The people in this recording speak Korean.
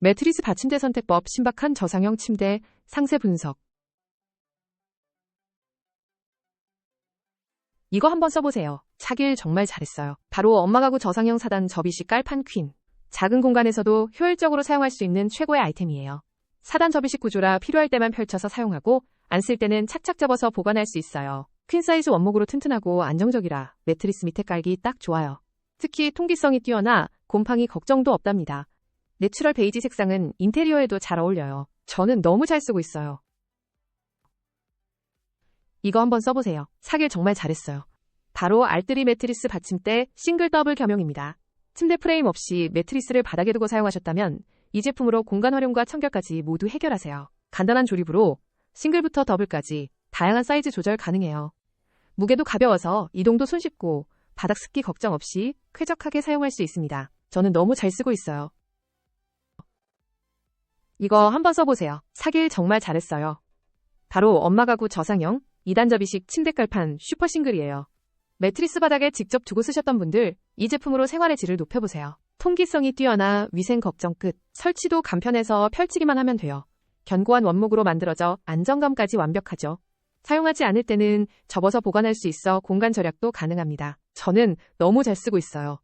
매트리스 받침대 선택법 신박한 저상형 침대 상세 분석. 이거 한번 써보세요. 차길 정말 잘했어요. 바로 엄마 가구 저상형 사단 접이식 깔판 퀸. 작은 공간에서도 효율적으로 사용할 수 있는 최고의 아이템이에요. 사단 접이식 구조라 필요할 때만 펼쳐서 사용하고 안 쓸 때는 착착 접어서 보관할 수 있어요. 퀸 사이즈 원목으로 튼튼하고 안정적이라 매트리스 밑에 깔기 딱 좋아요. 특히 통기성이 뛰어나 곰팡이 걱정도 없답니다. 내추럴 베이지 색상은 인테리어에도 잘 어울려요. 저는 너무 잘 쓰고 있어요. 이거 한번 써보세요. 사길 정말 잘했어요. 바로 알뜨리 매트리스 받침대 싱글 더블 겸용입니다. 침대 프레임 없이 매트리스를 바닥에 두고 사용하셨다면 이 제품으로 공간 활용과 청결까지 모두 해결하세요. 간단한 조립으로 싱글부터 더블까지 다양한 사이즈 조절 가능해요. 무게도 가벼워서 이동도 손쉽고 바닥 습기 걱정 없이 쾌적하게 사용할 수 있습니다. 저는 너무 잘 쓰고 있어요. 이거 한번 써보세요. 사길 정말 잘했어요. 바로 엄마 가구 저상형 2단 접이식 침대 깔판 슈퍼 싱글이에요. 매트리스 바닥에 직접 두고 쓰셨던 분들 이 제품으로 생활의 질을 높여보세요. 통기성이 뛰어나 위생 걱정 끝. 설치도 간편해서 펼치기만 하면 돼요. 견고한 원목으로 만들어져 안정감까지 완벽하죠. 사용하지 않을 때는 접어서 보관할 수 있어 공간 절약도 가능합니다. 저는 너무 잘 쓰고 있어요.